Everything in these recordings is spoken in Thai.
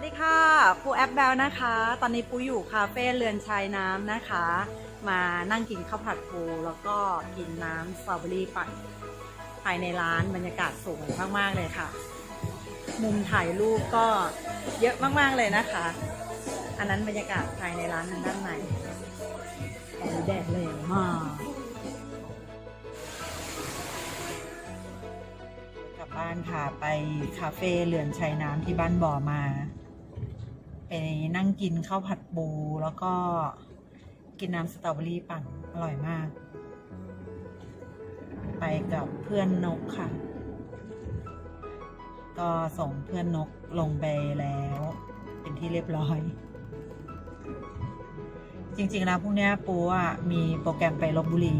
วัสดีค่ะ ปูแอปแบลนะคะ ตอนนี้ปูอยู่คาเฟ่เรือนชายน้ำนะคะ มานั่งกินข้าวผัดปูแล้วก็กินน้ำสตรอเบอรี่ปั่นภายในร้านบรรยากาศสวยมากๆเลยค่ะ มุมถ่ายรูปก็เยอะมากๆเลยนะคะ อันนั้นบรรยากาศภายในร้านทางด้านในตอนนี้แดดแรงมากกลับบ้านค่ะไปคาเฟ่เรือนชายน้ำที่บ้านบ่อมา ไปนั่งกินข้าวผัดปูแล้วก็กินน้ำสตรอเบอรี่ปั่นอร่อยมาก ไปกับเพื่อนนกค่ะ ก็ส่งเพื่อนนกลงไปแล้ว เป็นที่เรียบร้อย จริงๆแล้วพรุ่งนี้ปูอะมีโปรแกรมไปลบบุรี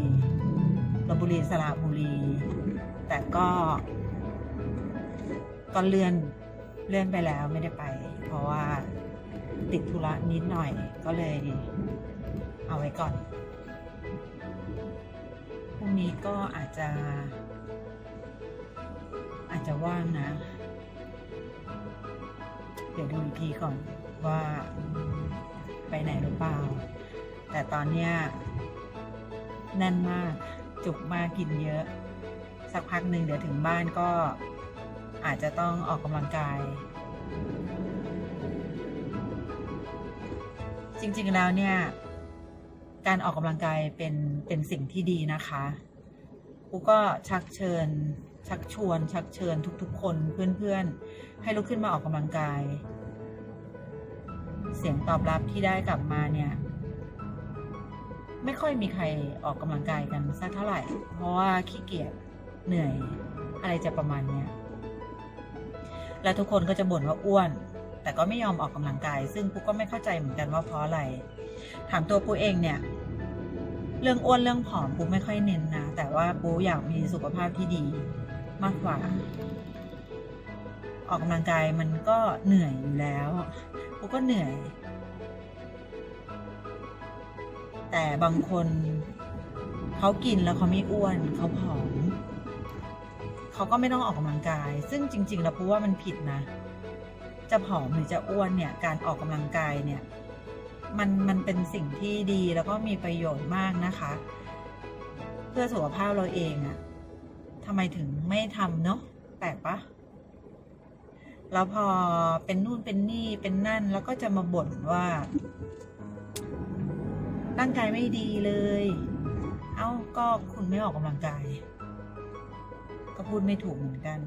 ลบบุรีสระบุรี แต่ก็ก็เลื่อนเลื่อนไปแล้วไม่ได้ไป เพราะว่า ติดธุระนิดหน่อยก็เลยเอาไว้ก่อน พรุ่งนี้ก็อาจจะ อาจจะว่างนะ เดี๋ยวดูอีกทีก่อนว่าไปไหนหรือเปล่า แต่ตอนเนี้ยแน่นมากจุกมากกินเยอะ สักพักหนึ่งเดี๋ยวถึงบ้านก็อาจจะต้องออกกำลังกาย จริงๆแล้วเนี่ย การออกกำลังกายเป็นเป็นสิ่งที่ดีนะคะกูก็ชักเชิญ ชักชวน ชักเชิญทุกๆ คนเพื่อนๆ ให้ลุกขึ้นมาออกกำลังกาย เสียงตอบรับที่ได้กลับมาเนี่ย ไม่ค่อยมีใครออกกำลังกายกันสักเท่าไหร่ เพราะว่าขี้เกียจเหนื่อยอะไรจะประมาณเนี้ยแล้วทุกคนก็จะบ่นว่าอ้วน แต่ก็ไม่ยอมออกกำลังกาย ซึ่งปุ๊ก็ไม่เข้าใจเหมือนกันว่าเพราะอะไร ถามตัวปุ๊เองเนี่ย เรื่องอ้วนเรื่องผอมปุ๊ไม่ค่อยเน้นนะ แต่ว่าปุ๊อยากมีสุขภาพที่ดีมากกว่า ออกกำลังกายมันก็เหนื่อยอยู่แล้วปุ๊ก็เหนื่อย แต่บางคนเขากินแล้วเขาไม่อ้วนเขาผอมเขาก็ไม่ต้องออกกำลังกาย ซึ่งจริง ๆ แล้วพูว่ามันผิดนะ จะผอมหรือจะอ้วนเนี่ยการออกกำลังกายเนี่ยมันมันเป็นสิ่งที่ดีแล้วก็มีประโยชน์มากนะคะ เพื่อสุขภาพเราเองอะทำไมถึงไม่ทำเนาะแปลกปะแล้วพอเป็นนู่นเป็นนี่เป็นนั่นแล้วก็จะมาบ่นว่า ร่างกายไม่ดีเลย เอ้าก็คุณไม่ออกกำลังกาย ก็พูดไม่ถูกเหมือนกัน